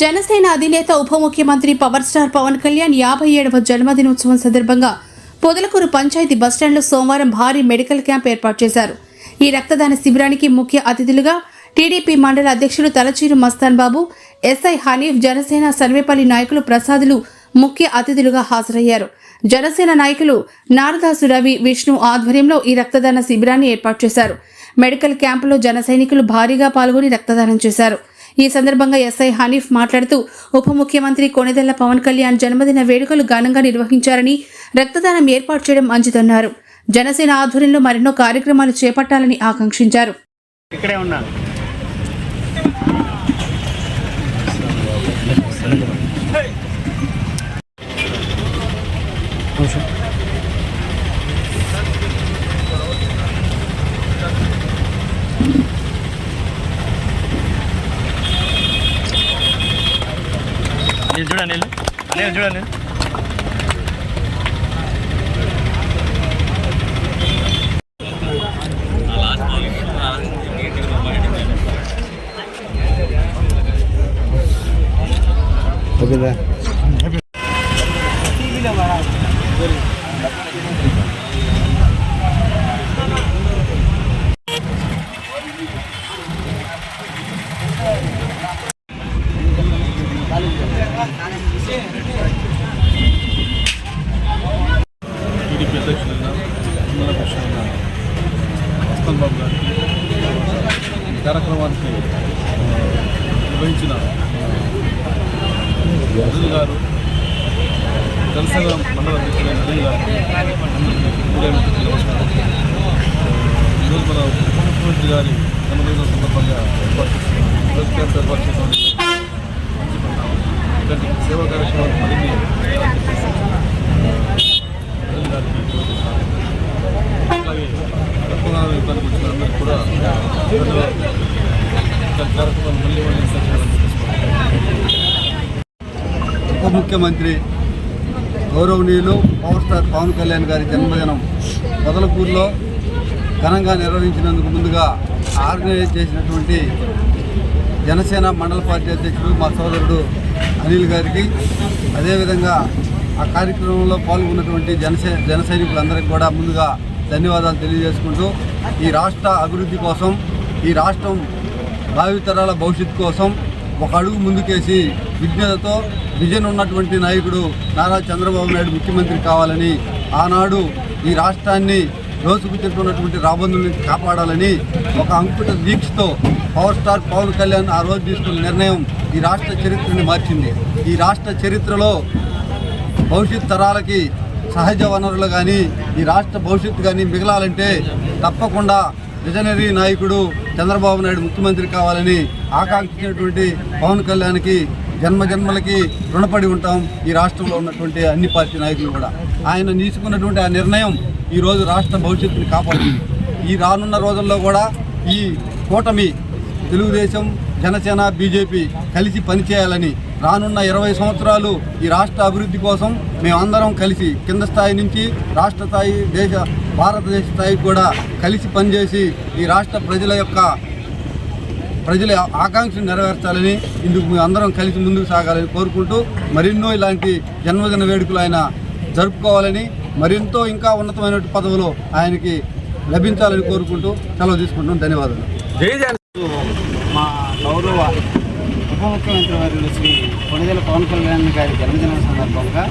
జనసేన అధినేత ఉప ముఖ్యమంత్రి పవర్ స్టార్ పవన్ కళ్యాణ్ యాభై ఏడవ జన్మదినోత్సవం సందర్భంగా పొదలకూరు పంచాయతీ బస్టాండ్లో సోమవారం భారీ మెడికల్ క్యాంప్ ఏర్పాటు చేశారు. ఈ రక్తదాన శిబిరానికి ముఖ్య అతిథులుగా టీడీపీ మండల అధ్యక్షులు తలచీరు మస్తాన్ బాబు ఎస్ఐ హనీఫ్ జనసేన సర్వేపల్లి నాయకులు ప్రసాదులు ముఖ్య అతిథులుగా హాజరయ్యారు. జనసేన నాయకులు నారదాసు రవి విష్ణు ఆధ్వర్యంలో ఈ రక్తదాన శిబిరాన్ని ఏర్పాటు చేశారు. మెడికల్ క్యాంపులో జన సైనికులు భారీగా పాల్గొని రక్తదానం చేశారు. ఈ సందర్భంగా ఎస్ఐ హనీఫ్ మాట్లాడుతూ ఉప ముఖ్యమంత్రి కొణిదెళ్ళ పవన్ కళ్యాణ్ జన్మదిన వేడుకలు ఘనంగా నిర్వహించారని రక్తదానం ఏర్పాటు చేయడం మంచిదన్నారు జనసేన ఆధ్వర్యంలో మరెన్నో కార్యక్రమాలు చేపట్టాలని ఆకాంక్షించారు. ఇక్కడే ఉన్నాను. నేను చూడండి వెళ్ళు. నేను చూడండి ఓకేదా టీడీపీ అధ్యక్షులుగా మండల కృష్ణ మస్తన్ బాబు గారికి ఈ కార్యక్రమానికి నిర్వహించిన అనిల్ గారు జనసేన మండల అధ్యక్షులైన అనిల్ గారు నమస్కారం. ఈరోజు మన ఉప ముఖ్యమంత్రి గారి జన్మదిన సందర్భంగా ఏర్పాటు చేసిన ప్రెస్ క్యాంప్ ఏర్పాటు చేసిన ఇలాంటి సేవా కార్యక్రమాలు మరిన్ని చేయాలని చెప్పేసి అనిల్ గారికి అలాగే రక్తదాన యుద్ధానికి వచ్చిన అందరికీ కూడా ధన్యవాదాలు. ఇలాంటి కార్యక్రమాలు మళ్ళీ మళ్ళీ సరిచేయాలని చెప్పేసి ఉప ముఖ్యమంత్రి గౌరవనీయులు పవర్ స్టార్ పవన్ కళ్యాణ్ గారి జన్మదినం మొదలపూర్లో ఘనంగా నిర్వహించినందుకు ముందుగా ఆర్గనైజ్ చేసినటువంటి జనసేన మండల పార్టీ అధ్యక్షుడు మా సోదరుడు అనిల్ గారికి అదేవిధంగా ఆ కార్యక్రమంలో పాల్గొన్నటువంటి జనసే జన సైనికులందరికీ కూడా ముందుగా ధన్యవాదాలు తెలియజేసుకుంటూ ఈ రాష్ట్ర అభివృద్ధి కోసం ఈ రాష్ట్రం భావితరాల భవిష్యత్తు కోసం ఒక అడుగు ముందుకేసి విజ్ఞతతో విజన్ ఉన్నటువంటి నాయకుడు నారా చంద్రబాబు నాయుడు ముఖ్యమంత్రి కావాలని ఆనాడు ఈ రాష్ట్రాన్ని రోజుకు తింటున్నటువంటి రాబందుల్ని కాపాడాలని ఒక అంకుట దీక్షతో పవర్ స్టార్ పవన్ కళ్యాణ్ ఆ రోజు తీసుకున్న నిర్ణయం ఈ రాష్ట్ర చరిత్రని మార్చింది. ఈ రాష్ట్ర చరిత్రలో భవిష్యత్ తరాలకి సహజ వనరులు కానీ ఈ రాష్ట్ర భవిష్యత్తు కానీ మిగలాలంటే తప్పకుండా విజనరీ నాయకుడు చంద్రబాబు నాయుడు ముఖ్యమంత్రి కావాలని ఆకాంక్షించినటువంటి పవన్ కళ్యాణ్కి జన్మ జన్మలకి రుణపడి ఉంటాం ఈ రాష్ట్రంలో ఉన్నటువంటి అన్ని పార్టీ నాయకులు కూడా. ఆయన తీసుకున్నటువంటి ఆ నిర్ణయం ఈరోజు రాష్ట్ర భవిష్యత్తుని కాపాడుతుంది. ఈ రానున్న రోజుల్లో కూడా ఈ కూటమి తెలుగుదేశం జనసేన బీజేపీ కలిసి పనిచేయాలని రానున్న ఇరవై సంవత్సరాలు ఈ రాష్ట్ర అభివృద్ధి కోసం మేమందరం కలిసి కింద స్థాయి నుంచి రాష్ట్ర స్థాయి దేశ భారతదేశ స్థాయికి కూడా కలిసి పనిచేసి ఈ రాష్ట్ర ప్రజల యొక్క ప్రజల ఆకాంక్షను నెరవేర్చాలని ఇందుకు అందరం కలిసి ముందుకు సాగాలని కోరుకుంటూ మరెన్నో ఇలాంటి జన్మదిన వేడుకలు ఆయన జరుపుకోవాలని మరింత ఇంకా ఉన్నతమైన పదవులు ఆయనకి లభించాలని కోరుకుంటూ సెలవు తీసుకుంటున్నాం. ధన్యవాదాలు. మా గౌరవ ఉప ముఖ్యమంత్రి వారి శ్రీ కొణిదెల పవన్ కళ్యాణ్ గారి జన్మదినం సందర్భంగా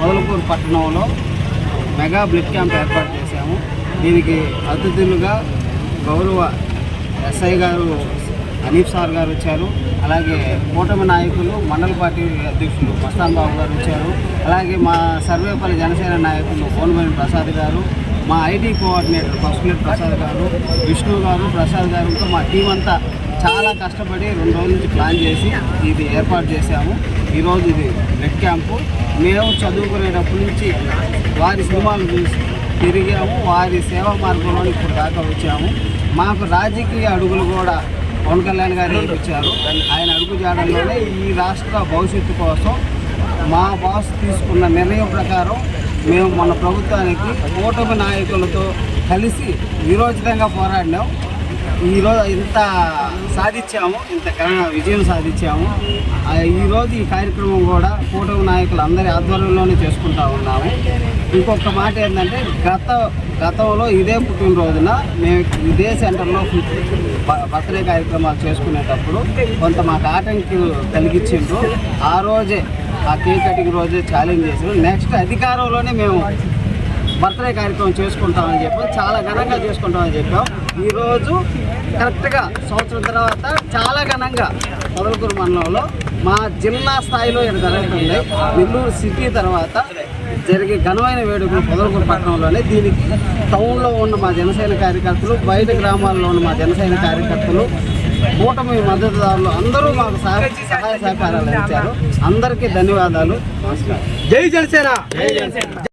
మొదలపూర్ పట్టణంలో మెగా బ్లడ్ క్యాంప్ ఏర్పాటు చేశాము. దీనికి అతిథులుగా గౌరవ ఎస్ఐ గారు అనీఫ్ సార్ గారు వచ్చారు. అలాగే కూటమి నాయకులు మండల పార్టీ అధ్యక్షులు మస్తాన్ బాబు గారు వచ్చారు. అలాగే మా సర్వేపల్లి జనసేన నాయకులు కోనమని ప్రసాద్ గారు మా ఐటీ కోఆర్డినేటర్ పసుపులెట్ ప్రసాద్ గారు విష్ణు గారు ప్రసాద్ గారుతో మా టీం అంతా చాలా కష్టపడి రెండు రోజుల నుంచి ప్లాన్ చేసి ఇది ఏర్పాటు చేశాము. ఈరోజు ఇది రెడ్ క్యాంపు. మేము చదువుకునేటప్పటి నుంచి వారి సినిమాలు చూసి తిరిగాము. వారి సేవా మార్గంలో ఇప్పుడు దాకా వచ్చాము. మాకు రాజకీయ అడుగులు కూడా పవన్ కళ్యాణ్ గారు ఇచ్చారు ఆయన అడుగు చేయడంలోనే ఈ రాష్ట్ర భవిష్యత్తు కోసం మా బాస్ తీసుకున్న నిర్ణయం ప్రకారం మేము మన ప్రభుత్వానికి కూటమి నాయకులతో కలిసి విరోచితంగా పోరాడినాం. ఈరోజు ఇంత సాధించాము ఇంత విజయం సాధించాము. ఈరోజు ఈ కార్యక్రమం కూడా కూటమి నాయకులు అందరి ఆధ్వర్యంలోనే చేసుకుంటా ఉన్నాము. ఇంకొక మాట ఏంటంటే గత గతంలో ఇదే పుట్టినరోజున మేము ఇదే సెంటర్లో బ- బర్త్డే కార్యక్రమాలు చేసుకునేటప్పుడు కొంత మాకు ఆటంకులు కలిగించిండ్రు. ఆ రోజే ఆ కేక్ కటింగ్ రోజే ఛాలెంజ్ చేసారు నెక్స్ట్ అధికారంలోనే మేము బర్త్డే కార్యక్రమం చేసుకుంటామని చెప్పాం చాలా ఘనంగా చేసుకుంటామని చెప్పాం. ఈరోజు కరెక్ట్గా సంవత్సరం తర్వాత చాలా ఘనంగా మొదలకూరు మండలంలో మా జిల్లా స్థాయిలో ఇక్కడ జరుగుతుంది. నెల్లూరు సిటీ తర్వాత జరిగే ఘనమైన వేడుకలు పొదలకూరు పట్టణంలోనే దీనికి టౌన్లో ఉన్న మా జనసేన కార్యకర్తలు బయట గ్రామాల్లో ఉన్న మా జనసేన కార్యకర్తలు కూటమి మద్దతుదారులు అందరూ మాకు సహాయ సహాయ సహకారాలు ఇచ్చారు అందరికీ ధన్యవాదాలు. నమస్కారం. జై జనసేన.